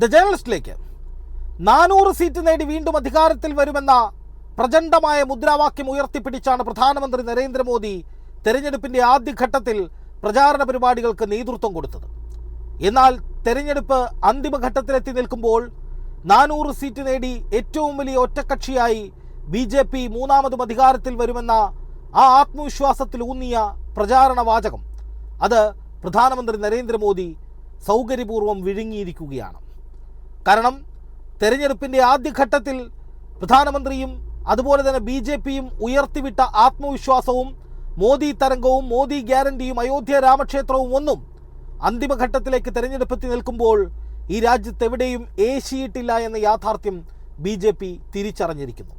The ജേർണലിസ്റ്റിലേക്ക് നാനൂറ് seat നേടി വീണ്ടും അധികാരത്തിൽ വരുമെന്ന പ്രചണ്ഡമായ മുദ്രാവാക്യം ഉയർത്തിപ്പിടിച്ചാണ് പ്രധാനമന്ത്രി നരേന്ദ്രമോദി തെരഞ്ഞെടുപ്പിന്റെ ആദ്യഘട്ടത്തിൽ പ്രചാരണ പരിപാടികൾക്ക് നേതൃത്വം കൊടുത്തത്. എന്നാൽ തെരഞ്ഞെടുപ്പ് അന്തിമഘട്ടത്തിലെത്തി നിൽക്കുമ്പോൾ നാനൂറ് സീറ്റ് നേടി ഏറ്റവും വലിയ ഒറ്റക്കക്ഷിയായി ബി ജെ പി മൂന്നാമതും അധികാരത്തിൽ വരുമെന്ന ആ ആത്മവിശ്വാസത്തിൽ ഊന്നിയ പ്രചാരണ വാചകം. അത് പ്രധാനമന്ത്രി നരേന്ദ്രമോദി സൗകര്യപൂർവം വിഴുങ്ങിയിരിക്കുകയാണ്. കാരണം തെരഞ്ഞെടുപ്പിന്റെ ആദ്യഘട്ടത്തിൽ പ്രധാനമന്ത്രിയും അതുപോലെ തന്നെ ബി ജെ പിയും ഉയർത്തിവിട്ട ആത്മവിശ്വാസവും മോദി തരംഗവും മോദി ഗ്യാരണ്ടിയും അയോധ്യ രാമക്ഷേത്രവും ഒന്നും അന്തിമഘട്ടത്തിലേക്ക് തെരഞ്ഞെടുപ്പെത്തി നിൽക്കുമ്പോൾ ഈ രാജ്യത്ത് എവിടെയും ഏശിയിട്ടില്ല എന്ന യാഥാർത്ഥ്യം ബി ജെ പി തിരിച്ചറിഞ്ഞിരിക്കുന്നു.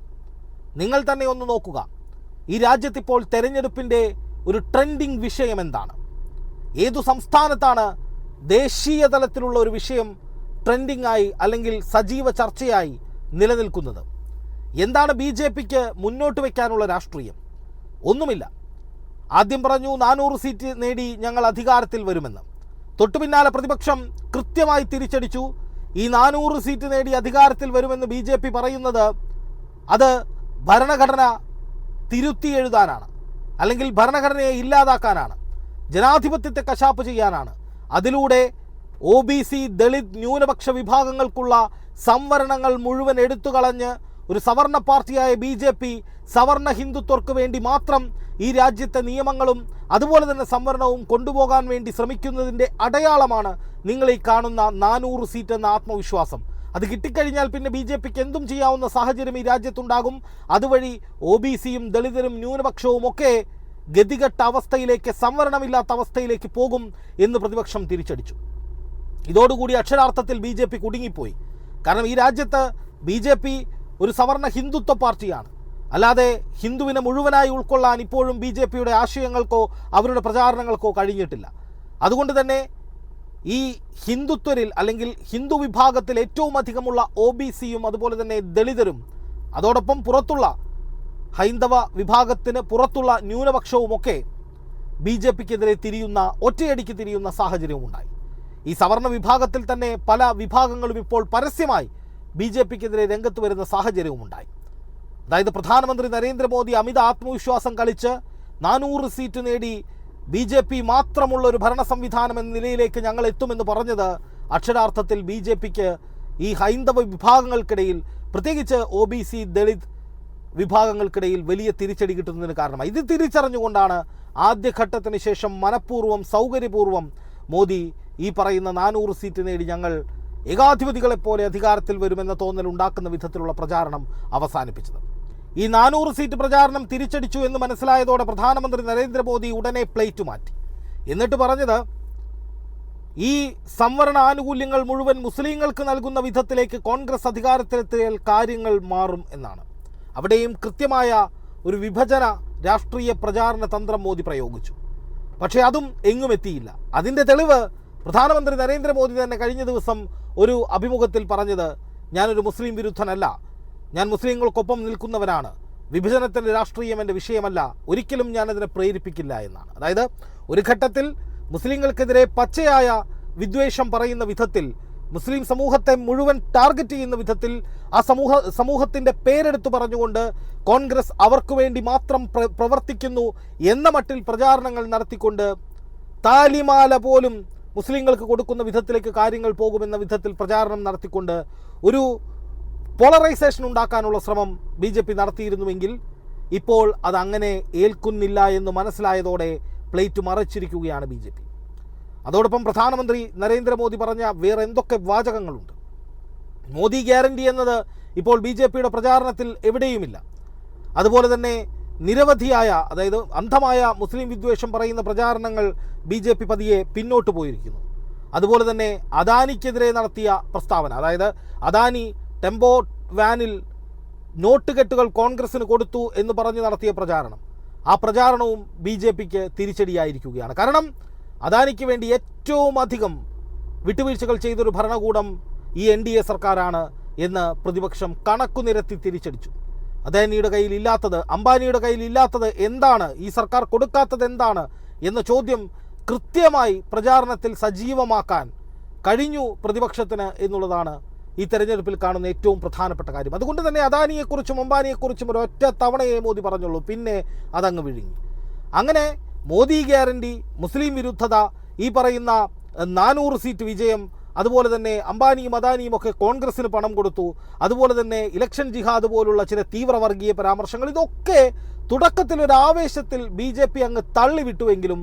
നിങ്ങൾ തന്നെ ഒന്ന് നോക്കുക. ഈ രാജ്യത്തിപ്പോൾ തെരഞ്ഞെടുപ്പിന്റെ ഒരു ട്രെൻഡിങ് വിഷയം എന്താണ്? ഏതു സംസ്ഥാനത്താണ് ദേശീയ തലത്തിലുള്ള ഒരു വിഷയം ട്രെൻഡിംഗ് ആയി അല്ലെങ്കിൽ സജീവ ചർച്ചയായി നിലനിൽക്കുന്നത്. എന്താണ് ബി ജെ പിക്ക് മുന്നോട്ട് വയ്ക്കാനുള്ള രാഷ്ട്രീയം? ഒന്നുമില്ല. ആദ്യം പറഞ്ഞു നാനൂറ് സീറ്റ് നേടി ഞങ്ങൾ അധികാരത്തിൽ വരുമെന്ന്. തൊട്ടുപിന്നാലെ പ്രതിപക്ഷം കൃത്യമായി തിരിച്ചടിച്ചു. ഈ നാനൂറ് സീറ്റ് നേടി അധികാരത്തിൽ വരുമെന്ന് ബി ജെ പി പറയുന്നത് അത് ഭരണഘടന തിരുത്തി എഴുതാനാണ്. അല്ലെങ്കിൽ ഭരണഘടനയെ ഇല്ലാതാക്കാനാണ്. ജനാധിപത്യത്തെ കശാപ്പ് ചെയ്യാനാണ്. അതിലൂടെ ഒ ബി സി ദളിത് ന്യൂനപക്ഷ വിഭാഗങ്ങൾക്കുള്ള സംവരണങ്ങൾ മുഴുവൻ എടുത്തുകളഞ്ഞ് ഒരു സവർണ പാർട്ടിയായ ബി ജെ പി സവർണ ഹിന്ദുത്വർക്ക് വേണ്ടി മാത്രം ഈ രാജ്യത്തെ നിയമങ്ങളും അതുപോലെ തന്നെ സംവരണവും കൊണ്ടുപോകാൻ വേണ്ടി ശ്രമിക്കുന്നതിന്റെ അടയാളമാണ് നിങ്ങൾ ഈ കാണുന്ന നാനൂറ് സീറ്റ് എന്ന ആത്മവിശ്വാസം. അത് കിട്ടിക്കഴിഞ്ഞാൽ പിന്നെ ബി ജെ പിക്ക് എന്തും ചെയ്യാവുന്ന സാഹചര്യം ഈ രാജ്യത്തുണ്ടാകും. അതുവഴി ഒ ബി സിയും ദളിതരും ന്യൂനപക്ഷവും ഒക്കെ ഗതികെട്ട അവസ്ഥയിലേക്ക് സംവരണമില്ലാത്ത അവസ്ഥയിലേക്ക് പോകും എന്ന് പ്രതിപക്ഷം തിരിച്ചടിച്ചു. ഇതോടുകൂടി അക്ഷരാർത്ഥത്തിൽ ബി ജെ പി കുടുങ്ങിപ്പോയി. കാരണം ഈ രാജ്യത്ത് ബി ജെ പി ഒരു സവർണ ഹിന്ദുത്വ പാർട്ടിയാണ്. അല്ലാതെ ഹിന്ദുവിനെ മുഴുവനായി ഉൾക്കൊള്ളാൻ ഇപ്പോഴും ബി ജെ പിയുടെ ആശയങ്ങൾക്കോ അവരുടെ പ്രചാരണങ്ങൾക്കോ കഴിഞ്ഞിട്ടില്ല. അതുകൊണ്ട് തന്നെ ഈ ഹിന്ദുത്വരിൽ അല്ലെങ്കിൽ ഹിന്ദു വിഭാഗത്തിൽ ഏറ്റവും അധികമുള്ള ഒ ബി സിയും അതുപോലെ തന്നെ ദളിതരും അതോടൊപ്പം പുറത്തുള്ള ഹൈന്ദവ വിഭാഗത്തിന് പുറത്തുള്ള ന്യൂനപക്ഷവുമൊക്കെ ബി ജെ പിക്കെതിരെ തിരിയുന്ന ഒറ്റയടിക്ക് തിരിയുന്ന സാഹചര്യവും ഉണ്ടായി ഈ സവർണ വിഭാഗത്തിൽ തന്നെ പല വിഭാഗങ്ങളും ഇപ്പോൾ പരസ്യമായി ബി ജെ പിക്കെതിരെ രംഗത്ത് വരുന്ന സാഹചര്യവും ഉണ്ടായി അതായത് പ്രധാനമന്ത്രി നരേന്ദ്രമോദി അമിത ആത്മവിശ്വാസം കളിച്ച് നാനൂറ് സീറ്റ് നേടി ബി ജെ പി മാത്രമുള്ള ഒരു ഭരണ സംവിധാനം എന്ന നിലയിലേക്ക് ഞങ്ങൾ എത്തുമെന്ന് പറഞ്ഞത് അക്ഷരാർത്ഥത്തിൽ ബി ജെ പിക്ക് ഈ ഹൈന്ദവ വിഭാഗങ്ങൾക്കിടയിൽ പ്രത്യേകിച്ച് ഒ ബി സി ദളിത് വിഭാഗങ്ങൾക്കിടയിൽ വലിയ തിരിച്ചടി കിട്ടുന്നതിന് കാരണമായി. ഇത് തിരിച്ചറിഞ്ഞുകൊണ്ടാണ് ആദ്യഘട്ടത്തിന് ശേഷം മനഃപൂർവം സൗകര്യപൂർവം മോദി ഈ പറയുന്ന നാനൂറ് സീറ്റ് നേടി ഞങ്ങൾ ഏകാധിപതികളെപ്പോലെ അധികാരത്തിൽ വരുമെന്ന തോന്നൽ ഉണ്ടാക്കുന്ന വിധത്തിലുള്ള പ്രചാരണം അവസാനിപ്പിച്ചത്. ഈ നാനൂറ് സീറ്റ് പ്രചാരണം തിരിച്ചടിച്ചു എന്ന് മനസ്സിലായതോടെ പ്രധാനമന്ത്രി നരേന്ദ്രമോദി ഉടനെ പ്ലേറ്റ് മാറ്റി. എന്നിട്ട് പറഞ്ഞത് ഈ സംവരണ ആനുകൂല്യങ്ങൾ മുഴുവൻ മുസ്ലിങ്ങൾക്ക് നൽകുന്ന വിധത്തിലേക്ക് കോൺഗ്രസ് അധികാരത്തിലെത്തിയാൽ കാര്യങ്ങൾ മാറും എന്നാണ്. അവിടെയും കൃത്യമായ ഒരു വിഭജന രാഷ്ട്രീയ പ്രചാരണ തന്ത്രം മോദി പ്രയോഗിച്ചു. പക്ഷേ അതും എങ്ങും എത്തിയില്ല. അതിന്റെ തെളിവ് പ്രധാനമന്ത്രി നരേന്ദ്രമോദി തന്നെ കഴിഞ്ഞ ദിവസം ഒരു അഭിമുഖത്തിൽ പറഞ്ഞത് ഞാനൊരു മുസ്ലിം വിരുദ്ധനല്ല. ഞാൻ മുസ്ലിങ്ങൾക്കൊപ്പം നിൽക്കുന്നവനാണ്. വിഭജനത്തിന്റെ രാഷ്ട്രീയം എന്റെ വിഷയമല്ല. ഒരിക്കലും ഞാനതിനെ പ്രേരിപ്പിക്കില്ല എന്നാണ്. അതായത് ഒരു ഘട്ടത്തിൽ മുസ്ലിങ്ങൾക്കെതിരെ പച്ചയായ വിദ്വേഷം പറയുന്ന വിധത്തിൽ മുസ്ലിം സമൂഹത്തെ മുഴുവൻ ടാർഗറ്റ് ചെയ്യുന്ന വിധത്തിൽ ആ സമൂഹ സമൂഹത്തിന്റെ പേരെടുത്തു പറഞ്ഞുകൊണ്ട് കോൺഗ്രസ് അവർക്ക് വേണ്ടി മാത്രം പ്ര- പ്രവർത്തിക്കുന്നു എന്ന മട്ടിൽ പ്രചാരണങ്ങൾ നടത്തിക്കൊണ്ട് താലിമാല പോലും മുസ്ലിങ്ങൾക്ക് കൊടുക്കുന്ന വിധത്തിലേക്ക് കാര്യങ്ങൾ പോകുമെന്ന വിധത്തിൽ പ്രചാരണം നടത്തിക്കൊണ്ട് ഒരു പോളറൈസേഷൻ ഉണ്ടാക്കാനുള്ള ശ്രമം ബി ജെ പി നടത്തിയിരുന്നുവെങ്കിൽ ഇപ്പോൾ അത് അങ്ങനെ ഏൽക്കുന്നില്ല എന്ന് മനസ്സിലായതോടെ പ്ലേറ്റ് മറച്ചിരിക്കുകയാണ് ബി ജെ പി അതോടൊപ്പം പ്രധാനമന്ത്രി നരേന്ദ്രമോദി പറഞ്ഞ വേറെ എന്തൊക്കെ വാചകങ്ങളുണ്ട്? മോദി ഗ്യാരണ്ടി എന്നത് ഇപ്പോൾ ബി ജെ പിയുടെ പ്രചാരണത്തിൽ എവിടെയുമില്ല. അതുപോലെ തന്നെ നിരവധിയായ അതായത് അന്ധമായ മുസ്ലിം വിദ്വേഷം പറയുന്ന പ്രചാരണങ്ങൾ ബി ജെ പി പതിയെ പിന്നോട്ട് പോയിരിക്കുന്നു. അതുപോലെ തന്നെ അദാനിക്കെതിരെ നടത്തിയ പ്രസ്താവന അതായത് അദാനി ടെമ്പോ വാനിൽ നോട്ട് കെട്ടുകൾ കോൺഗ്രസിന് കൊടുത്തു എന്ന് പറഞ്ഞ് നടത്തിയ പ്രചാരണം. ആ പ്രചാരണവും ബി ജെ പിക്ക് തിരിച്ചടിയായിരിക്കുകയാണ്. കാരണം അദാനിക്ക് വേണ്ടി ഏറ്റവും അധികം വിട്ടുവീഴ്ചകൾ ചെയ്തൊരു ഭരണകൂടം ഈ എൻ ഡി എ സർക്കാരാണ് എന്ന് പ്രതിപക്ഷം കണക്കുനിരത്തി തിരിച്ചടിച്ചു. അദാനിയുടെ കയ്യിൽ ഇല്ലാത്തത് അംബാനിയുടെ കയ്യിൽ ഇല്ലാത്തത് എന്താണ്? ഈ സർക്കാർ കൊടുക്കാത്തത് എന്താണ്? എന്ന ചോദ്യം കൃത്യമായി പ്രചാരണത്തിൽ സജീവമാക്കാൻ കഴിഞ്ഞു പ്രതിപക്ഷത്തിന് എന്നുള്ളതാണ് ഈ തെരഞ്ഞെടുപ്പിൽ കാണുന്ന ഏറ്റവും പ്രധാനപ്പെട്ട കാര്യം. അതുകൊണ്ട് തന്നെ അദാനിയെക്കുറിച്ചും അംബാനിയെക്കുറിച്ചും ഒരു ഒറ്റ തവണയെ മോദി പറഞ്ഞുള്ളൂ. പിന്നെ അതങ്ങ് വിഴുങ്ങി. അങ്ങനെ മോദി ഗ്യാരണ്ടി മുസ്ലിം വിരുദ്ധത ഈ പറയുന്ന നാനൂറ് സീറ്റ് വിജയം അതുപോലെ തന്നെ അംബാനിയും അദാനിയും ഒക്കെ കോൺഗ്രസ്സിന് പണം കൊടുത്തു. അതുപോലെ തന്നെ ഇലക്ഷൻ ജിഹാദ് പോലുള്ള ചില തീവ്രവർഗീയ പരാമർശങ്ങൾ ഇതൊക്കെ തുടക്കത്തിൽ ഒരു ആവേശത്തിൽ ബി ജെ പി അങ്ങ് തള്ളിവിട്ടുവെങ്കിലും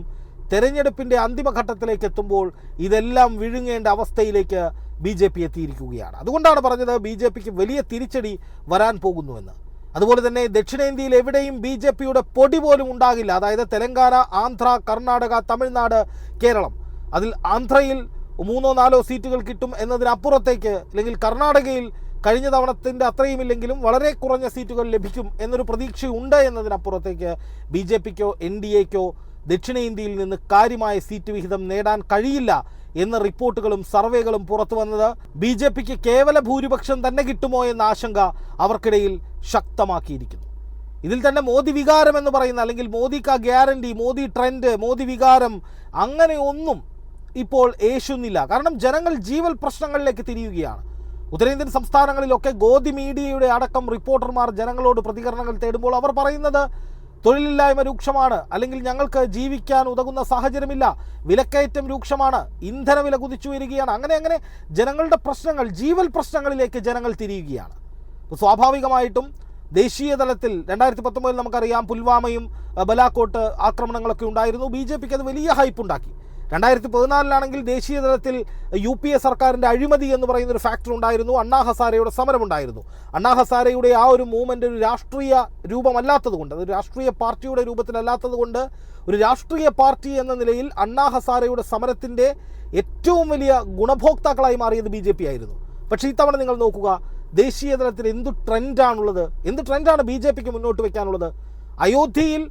തെരഞ്ഞെടുപ്പിന്റെ അന്തിമഘട്ടത്തിലേക്ക് എത്തുമ്പോൾ ഇതെല്ലാം വിഴുങ്ങേണ്ട അവസ്ഥയിലേക്ക് ബി ജെ പി എത്തിയിരിക്കുകയാണ്. അതുകൊണ്ടാണ് പറഞ്ഞത് ബി ജെ പിക്ക് വലിയ തിരിച്ചടി വരാൻ പോകുന്നുവെന്ന്. അതുപോലെ തന്നെ ദക്ഷിണേന്ത്യയിൽ എവിടെയും ബി ജെ പിയുടെ പൊടി പോലും ഉണ്ടാകില്ല. അതായത് തെലങ്കാന ആന്ധ്ര കർണാടക തമിഴ്നാട് കേരളം. അതിൽ ആന്ധ്രയിൽ മൂന്നോ നാലോ സീറ്റുകൾ കിട്ടും എന്നതിനപ്പുറത്തേക്ക് അല്ലെങ്കിൽ കർണാടകയിൽ കഴിഞ്ഞ തവണത്തിന്റെ അത്രയും ഇല്ലെങ്കിലും വളരെ കുറഞ്ഞ സീറ്റുകൾ ലഭിക്കും എന്നൊരു പ്രതീക്ഷയുണ്ട് എന്നതിനപ്പുറത്തേക്ക് ബി ജെ പിക്കോ എൻ ഡി എക്കോ ദക്ഷിണേന്ത്യയിൽ നിന്ന് കാര്യമായ സീറ്റ് വിഹിതം നേടാൻ കഴിയില്ല എന്ന റിപ്പോർട്ടുകളും സർവേകളും പുറത്തു വന്നത് ബി ജെ പിക്ക് കേവല ഭൂരിപക്ഷം തന്നെ കിട്ടുമോ എന്ന ആശങ്ക അവർക്കിടയിൽ ശക്തമാക്കിയിരിക്കുന്നു. ഇതിൽ തന്നെ മോദി വികാരം എന്ന് പറയുന്ന അല്ലെങ്കിൽ മോദി കാ ഗ്യാരണ്ടി മോദി ട്രെൻഡ് മോദി വികാരം അങ്ങനെ ഒന്നും ഇപ്പോൾ ഏശുന്നില്ല കാരണം ജനങ്ങൾ ജീവൽ പ്രശ്നങ്ങളിലേക്ക് തിരിയുകയാണ്. ഉത്തരേന്ത്യൻ സംസ്ഥാനങ്ങളിലൊക്കെ ഗോദി മീഡിയയുടെ അടക്കം റിപ്പോർട്ടർമാർ ജനങ്ങളോട് പ്രതികരണങ്ങൾ തേടുമ്പോൾ അവർ പറയുന്നത് തൊഴിലില്ലായ്മ രൂക്ഷമാണ് അല്ലെങ്കിൽ ഞങ്ങൾക്ക് ജീവിക്കാൻ ഉതകുന്ന സാഹചര്യമില്ല വിലക്കയറ്റം രൂക്ഷമാണ് ഇന്ധനവില കുതിച്ചു വരികയാണ് അങ്ങനെ അങ്ങനെ ജനങ്ങളുടെ പ്രശ്നങ്ങൾ ജീവൽ പ്രശ്നങ്ങളിലേക്ക് ജനങ്ങൾ തിരിയുകയാണ്. സ്വാഭാവികമായിട്ടും ദേശീയ തലത്തിൽ രണ്ടായിരത്തി പത്തൊമ്പതിൽ നമുക്കറിയാം പുൽവാമയും ബലാക്കോട്ട് ആക്രമണങ്ങളൊക്കെ ഉണ്ടായിരുന്നു. ബി ജെ പിക്ക് അത് വലിയ ഹൈപ്പ് ഉണ്ടാക്കി. രണ്ടായിരത്തി പതിനാലിലാണെങ്കിൽ ദേശീയ തലത്തിൽ യു പി എ സർക്കാരിന്റെ അഴിമതി എന്ന് പറയുന്ന ഒരു ഫാക്ടർ ഉണ്ടായിരുന്നു. അണ്ണാ ഹസാരയുടെ സമരമുണ്ടായിരുന്നു. അണ്ണാ ഹസാരയുടെ ആ ഒരു മൂവ്മെന്റ് ഒരു രാഷ്ട്രീയ രൂപമല്ലാത്തതുകൊണ്ട് അത് രാഷ്ട്രീയ പാർട്ടിയുടെ രൂപത്തിലല്ലാത്തത് കൊണ്ട് ഒരു രാഷ്ട്രീയ പാർട്ടി എന്ന നിലയിൽ അണ്ണാ ഹസാരയുടെ സമരത്തിന്റെ ഏറ്റവും വലിയ ഗുണഭോക്താക്കളായി മാറിയത് ബി ജെ പി ആയിരുന്നു. പക്ഷേ ഇത്തവണ നിങ്ങൾ നോക്കുക ദേശീയ തലത്തിൽ എന്ത് ട്രെൻഡാണുള്ളത് എന്ത് ട്രെൻഡാണ് ബി ജെ പിക്ക് മുന്നോട്ട് വയ്ക്കാനുള്ളത് അയോധ്യയിൽ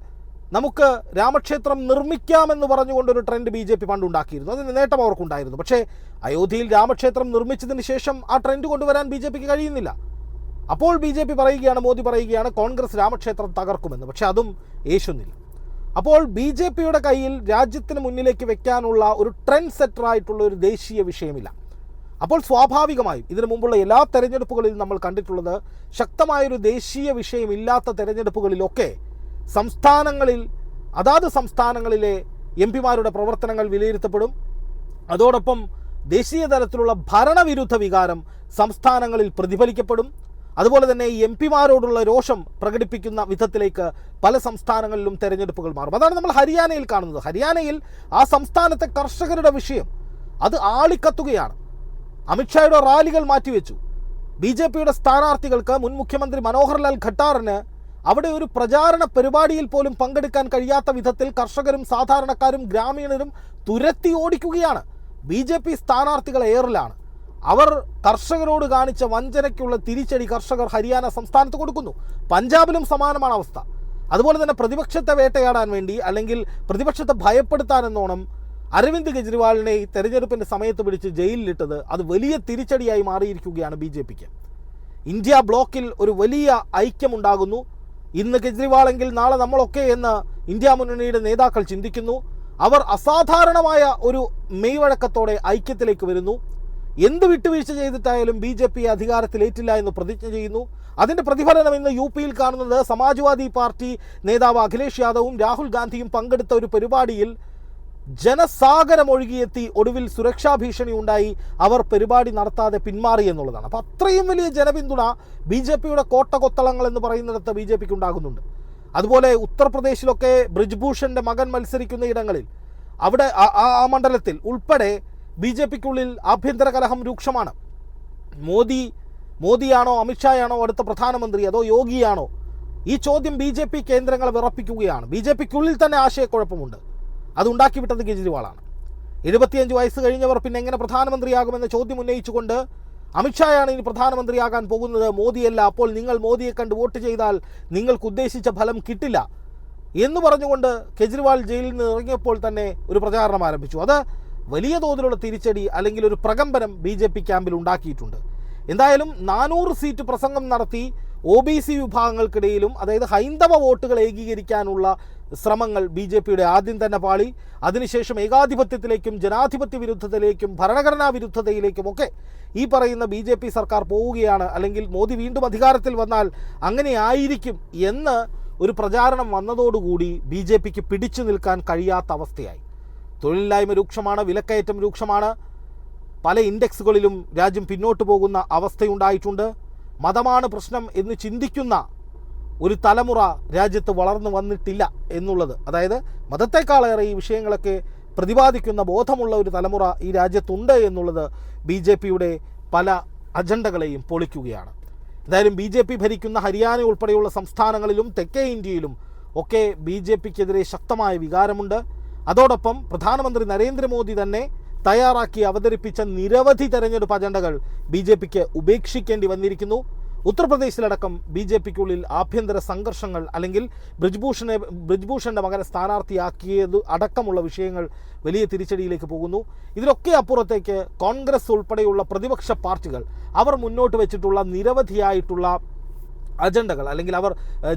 നമുക്ക് രാമക്ഷേത്രം നിർമ്മിക്കാമെന്ന് പറഞ്ഞുകൊണ്ടൊരു ട്രെൻഡ് ബി ജെ പി പണ്ടുണ്ടാക്കിയിരുന്നു. അതിന് നേട്ടം അവർക്കുണ്ടായിരുന്നു. പക്ഷേ അയോധ്യയിൽ രാമക്ഷേത്രം നിർമ്മിച്ചതിന് ശേഷം ആ ട്രെൻഡ് കൊണ്ടുവരാൻ ബി ജെ പിക്ക് കഴിയുന്നില്ല. അപ്പോൾ ബി ജെ പി പറയുകയാണ് മോദി പറയുകയാണ് കോൺഗ്രസ് രാമക്ഷേത്രം തകർക്കുമെന്ന്. പക്ഷേ അതും യേശുന്നില്ല അപ്പോൾ ബി ജെ പിയുടെ കയ്യിൽ രാജ്യത്തിന് മുന്നിലേക്ക് വെക്കാനുള്ള ഒരു ട്രെൻഡ് സെറ്ററായിട്ടുള്ള ഒരു ദേശീയ വിഷയമില്ല. അപ്പോൾ സ്വാഭാവികമായും ഇതിനു മുമ്പുള്ള എല്ലാ തെരഞ്ഞെടുപ്പുകളിലും നമ്മൾ കണ്ടിട്ടുള്ളത് ശക്തമായൊരു ദേശീയ വിഷയമില്ലാത്ത തെരഞ്ഞെടുപ്പുകളിലൊക്കെ സംസ്ഥാനങ്ങളിൽ അതാത് സംസ്ഥാനങ്ങളിലെ എം പിമാരുടെ പ്രവർത്തനങ്ങൾ വിലയിരുത്തപ്പെടും. അതോടൊപ്പം ദേശീയ തലത്തിലുള്ള ഭരണവിരുദ്ധ വികാരം സംസ്ഥാനങ്ങളിൽ പ്രതിഫലിക്കപ്പെടും. അതുപോലെ തന്നെ എം പിമാരോടുള്ള രോഷം പ്രകടിപ്പിക്കുന്ന വിധത്തിലേക്ക് പല സംസ്ഥാനങ്ങളിലും തെരഞ്ഞെടുപ്പുകൾ മാറും. അതാണ് നമ്മൾ ഹരിയാനയിൽ കാണുന്നത്. ഹരിയാനയിൽ ആ സംസ്ഥാനത്തെ കർഷകരുടെ വിഷയം അത് ആളിക്കത്തുകയാണ്. അമിത്ഷായുടെ റാലികൾ മാറ്റിവെച്ചു. ബി ജെ പിയുടെ സ്ഥാനാർത്ഥികൾക്ക് മുൻ മുഖ്യമന്ത്രി മനോഹർലാൽ ഖട്ടാറിന് അവിടെ ഒരു പ്രചാരണ പരിപാടിയിൽ പോലും പങ്കെടുക്കാൻ കഴിയാത്ത വിധത്തിൽ കർഷകരും സാധാരണക്കാരും ഗ്രാമീണരും തുരത്തി ഓടിക്കുകയാണ്. ബി ജെ പി സ്ഥാനാർത്ഥികൾ ഏറിലാണ്. അവർ കർഷകരോട് കാണിച്ച വഞ്ചനയ്ക്കുള്ള തിരിച്ചടി കർഷകർ ഹരിയാന സംസ്ഥാനത്ത് കൊടുക്കുന്നു. പഞ്ചാബിലും സമാനമാണ് അവസ്ഥ. അതുപോലെ തന്നെ പ്രതിപക്ഷത്തെ വേട്ടയാടാൻ വേണ്ടി അല്ലെങ്കിൽ പ്രതിപക്ഷത്തെ ഭയപ്പെടുത്താനെന്നോണം അരവിന്ദ് കെജ്രിവാളിനെ ഈ തെരഞ്ഞെടുപ്പിന്റെ സമയത്ത് പിടിച്ച് ജയിലിലിട്ടത് അത് വലിയ തിരിച്ചടിയായി മാറിയിരിക്കുകയാണ് ബി ഇന്ത്യ ബ്ലോക്കിൽ ഒരു വലിയ ഐക്യമുണ്ടാകുന്നു. ഇന്ന് കെജ്രിവാളെങ്കിൽ നാളെ നമ്മളൊക്കെ എന്ന് ഇന്ത്യ മുന്നണിയുടെ നേതാക്കൾ ചിന്തിക്കുന്നു. അവർ അസാധാരണമായ ഒരു മെയ്വഴക്കത്തോടെ ഐക്യത്തിലേക്ക് വരുന്നു. എന്ത് വിട്ടുവീഴ്ച ചെയ്തിട്ടായാലും ബി ജെ പി അധികാരത്തിലേറ്റില്ല എന്ന് പ്രതിജ്ഞ ചെയ്യുന്നു. അതിന്റെ പ്രതിഫലനം ഇന്ന് യു പിയിൽ കാണുന്നത് സമാജ്വാദി പാർട്ടി നേതാവ് അഖിലേഷ് യാദവും രാഹുൽ ഗാന്ധിയും പങ്കെടുത്ത ഒരു പരിപാടിയിൽ ജനസാഗരം ഒഴുകിയെത്തി ഒടുവിൽ സുരക്ഷാ ഭീഷണി ഉണ്ടായി. അവർ പരിപാടി നടത്താതെ പിന്മാറി എന്നുള്ളതാണ്. അപ്പോൾ അത്രയും വലിയ ജനപിന്തുണ ബി ജെ പിയുടെ കോട്ടകൊത്തളങ്ങൾ എന്ന് പറയുന്നിടത്ത് ബി ജെ പിക്ക് ഉണ്ടാകുന്നുണ്ട്. അതുപോലെ ഉത്തർപ്രദേശിലൊക്കെ ബ്രിജ്ഭൂഷന്റെ മകൻ മത്സരിക്കുന്ന ഇടങ്ങളിൽ അവിടെ ആ- മണ്ഡലത്തിൽ ഉൾപ്പെടെ ബി ജെ പിക്കുള്ളിൽ ആഭ്യന്തര കലഹം രൂക്ഷമാണ്. മോദി മോദിയാണോ അമിത്ഷായാണോ അടുത്ത പ്രധാനമന്ത്രി അതോ യോഗിയാണോ? ഈ ചോദ്യം ബി ജെ പി കേന്ദ്രങ്ങളെ വിറപ്പിക്കുകയാണ്. ബി ജെ പിക്കുള്ളിൽ തന്നെ ആശയക്കുഴപ്പമുണ്ട്. അതുണ്ടാക്കി വിട്ടത് കെജ്രിവാളാണ്. എഴുപത്തിയഞ്ച് വയസ്സ് കഴിഞ്ഞവർ പിന്നെ എങ്ങനെ പ്രധാനമന്ത്രിയാകുമെന്ന ചോദ്യം ഉന്നയിച്ചുകൊണ്ട് അമിത്ഷായാണ് ഇനി പ്രധാനമന്ത്രിയാകാൻ പോകുന്നത് മോദിയല്ല. അപ്പോൾ നിങ്ങൾ മോദിയെ കണ്ട് വോട്ട് ചെയ്താൽ നിങ്ങൾക്ക് ഉദ്ദേശിച്ച ഫലം കിട്ടില്ല എന്ന് പറഞ്ഞുകൊണ്ട് കെജ്രിവാൾ ജയിലിൽ നിന്ന് ഇറങ്ങിയപ്പോൾ തന്നെ ഒരു പ്രചാരണം ആരംഭിച്ചു. അത് വലിയ തോതിലുള്ള തിരിച്ചടി അല്ലെങ്കിൽ ഒരു പ്രകമ്പനം ബി ജെ പി ക്യാമ്പിൽ ഉണ്ടാക്കിയിട്ടുണ്ട്. എന്തായാലും നാനൂറ് സീറ്റ് പ്രസംഗം നടത്തി ഒ ബി സി വിഭാഗങ്ങൾക്കിടയിലും അതായത് ഹൈന്ദവ വോട്ടുകൾ ഏകീകരിക്കാനുള്ള ശ്രമങ്ങൾ ബി ജെ പിയുടെ ആദ്യം തന്നെ പാളി. അതിനുശേഷം ഏകാധിപത്യത്തിലേക്കും ജനാധിപത്യ വിരുദ്ധതയിലേക്കും ഭരണഘടനാ വിരുദ്ധതയിലേക്കും ഒക്കെ ഈ പറയുന്ന ബി ജെ പി സർക്കാർ പോവുകയാണ്. അല്ലെങ്കിൽ മോദി വീണ്ടും അധികാരത്തിൽ വന്നാൽ അങ്ങനെ ആയിരിക്കും എന്ന് ഒരു പ്രചാരണം വന്നതോടുകൂടി ബി ജെ പിക്ക് പിടിച്ചു നിൽക്കാൻ കഴിയാത്ത അവസ്ഥയായി. തൊഴിലില്ലായ്മ രൂക്ഷമാണ് വിലക്കയറ്റം രൂക്ഷമാണ്. പല ഇൻഡെക്സുകളിലും രാജ്യം പിന്നോട്ട് പോകുന്ന അവസ്ഥയുണ്ടായിട്ടുണ്ട്. മതമാണ് പ്രശ്നം എന്ന് ചിന്തിക്കുന്ന ഒരു തലമുറ രാജ്യത്ത് വളർന്നു വന്നിട്ടില്ല എന്നുള്ളത്. അതായത് മതത്തെക്കാളേറെ ഈ വിഷയങ്ങളൊക്കെ പ്രതിപാദിക്കുന്ന ബോധമുള്ള ഒരു തലമുറ ഈ രാജ്യത്തുണ്ട് എന്നുള്ളത് ബി ജെ പിയുടെ പല അജണ്ടകളെയും പൊളിക്കുകയാണ്. എന്തായാലും ബി ജെ പി ഭരിക്കുന്ന ഹരിയാന ഉൾപ്പെടെയുള്ള സംസ്ഥാനങ്ങളിലും തെക്കേ ഇന്ത്യയിലും ഒക്കെ ബി ജെ പിക്കെതിരെ ശക്തമായ വികാരമുണ്ട്. അതോടൊപ്പം പ്രധാനമന്ത്രി നരേന്ദ്രമോദി തന്നെ തയ്യാറാക്കി അവതരിപ്പിച്ച നിരവധി തെരഞ്ഞെടുപ്പ് അജണ്ടകൾ ബി ജെ പിക്ക് ഉപേക്ഷിക്കേണ്ടി വന്നിരിക്കുന്നു. ഉത്തർപ്രദേശിലടക്കം ബി ജെ പിക്കുള്ളിൽ ആഭ്യന്തര സംഘർഷങ്ങൾ അല്ലെങ്കിൽ ബ്രിജ്ഭൂഷണെ ബ്രിജ്ഭൂഷന്റെ മകനെ സ്ഥാനാർത്ഥിയാക്കിയത് അടക്കമുള്ള വിഷയങ്ങൾ വലിയ തിരിച്ചടിയിലേക്ക് പോകുന്നു. ഇതിലൊക്കെ അപ്പുറത്തേക്ക് കോൺഗ്രസ് ഉൾപ്പെടെയുള്ള പ്രതിപക്ഷ പാർട്ടികൾ അവർ മുന്നോട്ട് വെച്ചിട്ടുള്ള നിരവധിയായിട്ടുള്ള അജണ്ടകൾ അല്ലെങ്കിൽ അവർ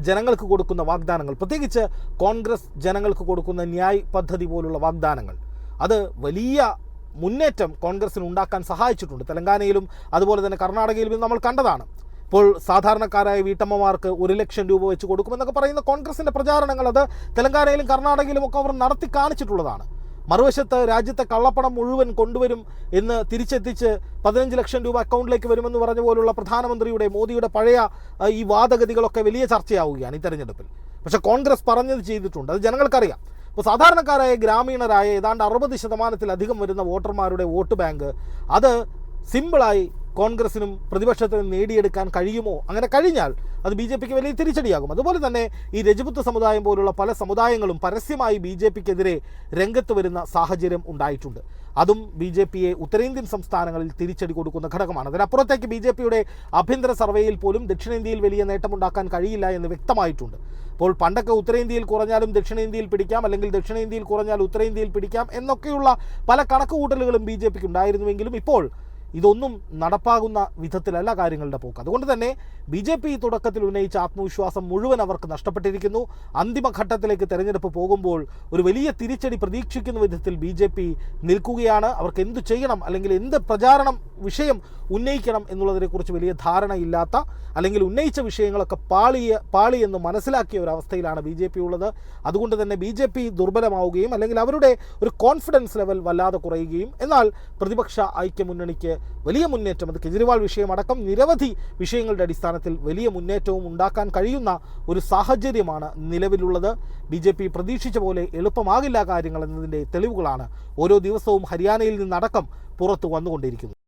ജനങ്ങൾക്ക് കൊടുക്കുന്ന വാഗ്ദാനങ്ങൾ പ്രത്യേകിച്ച് കോൺഗ്രസ് ജനങ്ങൾക്ക് കൊടുക്കുന്ന ന്യായ് പദ്ധതി പോലുള്ള വാഗ്ദാനങ്ങൾ. അത് വലിയ മുന്നേറ്റം കോൺഗ്രസിന് ഉണ്ടാക്കാൻ സഹായിച്ചിട്ടുണ്ട്. തെലങ്കാനയിലും അതുപോലെ തന്നെ കർണാടകയിലും നമ്മൾ കണ്ടതാണ്. ഇപ്പോൾ സാധാരണക്കാരായ വീട്ടമ്മമാർക്ക് ഒരു ലക്ഷം രൂപ വെച്ച് കൊടുക്കുമെന്നൊക്കെ പറയുന്ന കോൺഗ്രസിന്റെ പ്രചാരണങ്ങൾ അത് തെലങ്കാനയിലും കർണാടകയിലും ഒക്കെ അവർ നടത്തി കാണിച്ചിട്ടുള്ളതാണ്. മറുവശത്ത് രാജ്യത്തെ കള്ളപ്പണം മുഴുവൻ കൊണ്ടുവരും എന്ന് തിരിച്ചെത്തിച്ച് പതിനഞ്ച് ലക്ഷം രൂപ അക്കൗണ്ടിലേക്ക് വരുമെന്ന് പറഞ്ഞ പോലുള്ള പ്രധാനമന്ത്രിയുടെ മോദിയുടെ പഴയ ഈ വാദഗതികളൊക്കെ വലിയ ചർച്ചയാവുകയാണ് ഈ തെരഞ്ഞെടുപ്പിൽ. പക്ഷേ കോൺഗ്രസ് പറഞ്ഞത് ചെയ്തിട്ടുണ്ട്. അത് ജനങ്ങൾക്കറിയാം. ഇപ്പോൾ സാധാരണക്കാരായ ഗ്രാമീണരായ ഏതാണ്ട് അറുപത് ശതമാനത്തിലധികം വരുന്ന വോട്ടർമാരുടെ വോട്ട് ബാങ്ക് അത് സിമ്പിളായി കോൺഗ്രസിനും പ്രതിപക്ഷത്തിനും നേടിയെടുക്കാൻ കഴിയുമോ? അങ്ങനെ കഴിഞ്ഞാൽ അത് ബി ജെ പിക്ക് വലിയ തിരിച്ചടിയാകും. അതുപോലെ തന്നെ ഈ രജപുത്ത് സമുദായം പോലുള്ള പല സമുദായങ്ങളും പരസ്യമായി ബി ജെ പിക്കെതിരെ രംഗത്ത് വരുന്ന സാഹചര്യം ഉണ്ടായിട്ടുണ്ട്. അതും ബി ജെ പിയെ ഉത്തരേന്ത്യൻ സംസ്ഥാനങ്ങളിൽ തിരിച്ചടി കൊടുക്കുന്ന ഘടകമാണ്. അതിനപ്പുറത്തേക്ക് ബി ജെ പിയുടെ ആഭ്യന്തര സർവേയിൽ പോലും ദക്ഷിണേന്ത്യയിൽ വലിയ നേട്ടമുണ്ടാക്കാൻ കഴിയില്ല എന്ന് വ്യക്തമായിട്ടുണ്ട്. അപ്പോൾ പണ്ടൊക്കെ ഉത്തരേന്ത്യയിൽ കുറഞ്ഞാലും ദക്ഷിണേന്ത്യയിൽ പിടിക്കാം അല്ലെങ്കിൽ ദക്ഷിണേന്ത്യയിൽ കുറഞ്ഞാൽ ഉത്തരേന്ത്യയിൽ പിടിക്കാം എന്നൊക്കെയുള്ള പല കണക്കുകൂട്ടലുകളും ബി ജെ പിക്ക് ഉണ്ടായിരുന്നുവെങ്കിലും ഇപ്പോൾ ഇതൊന്നും നടപ്പാകുന്ന വിധത്തിലല്ല കാര്യങ്ങളുടെ പോക്ക്. അതുകൊണ്ട് തന്നെ ബി ജെ പി തുടക്കത്തിൽ ഉന്നയിച്ച ആത്മവിശ്വാസം മുഴുവൻ അവർക്ക് നഷ്ടപ്പെട്ടിരിക്കുന്നു. അന്തിമഘട്ടത്തിലേക്ക് തെരഞ്ഞെടുപ്പ് പോകുമ്പോൾ ഒരു വലിയ തിരിച്ചടി പ്രതീക്ഷിക്കുന്ന വിധത്തിൽ ബി ജെ പി നിൽക്കുകയാണ്. അവർക്ക് എന്തു ചെയ്യണം അല്ലെങ്കിൽ എന്ത് പ്രചാരണം വിഷയം ഉന്നയിക്കണം എന്നുള്ളതിനെക്കുറിച്ച് വലിയ ധാരണയില്ലാത്ത അല്ലെങ്കിൽ ഉന്നയിച്ച വിഷയങ്ങളൊക്കെ പാളിയ പാളി എന്ന് മനസ്സിലാക്കിയ ഒരു അവസ്ഥയിലാണ് ബി ജെ പി ഉള്ളത്. അതുകൊണ്ട് തന്നെ ബി ജെ പി ദുർബലമാവുകയും അല്ലെങ്കിൽ അവരുടെ ഒരു കോൺഫിഡൻസ് ലെവൽ വല്ലാതെ കുറയുകയും എന്നാൽ പ്രതിപക്ഷ ഐക്യമുന്നണിക്ക് വലിയ മുന്നേറ്റം. അത് കെജ്രിവാൾ വിഷയമടക്കം നിരവധി വിഷയങ്ങളുടെ അടിസ്ഥാനത്തിൽ വലിയ മുന്നേറ്റവും ഉണ്ടാക്കാൻ കഴിയുന്ന ഒരു സാഹചര്യമാണ് നിലവിലുള്ളത്. ബി ജെ പി പ്രതീക്ഷിച്ച പോലെ എളുപ്പമാകില്ല കാര്യങ്ങൾ എന്നതിന്റെ തെളിവുകളാണ് ഓരോ ദിവസവും ഹരിയാനയിൽ നിന്നടക്കം പുറത്തു വന്നുകൊണ്ടിരിക്കുന്നത്.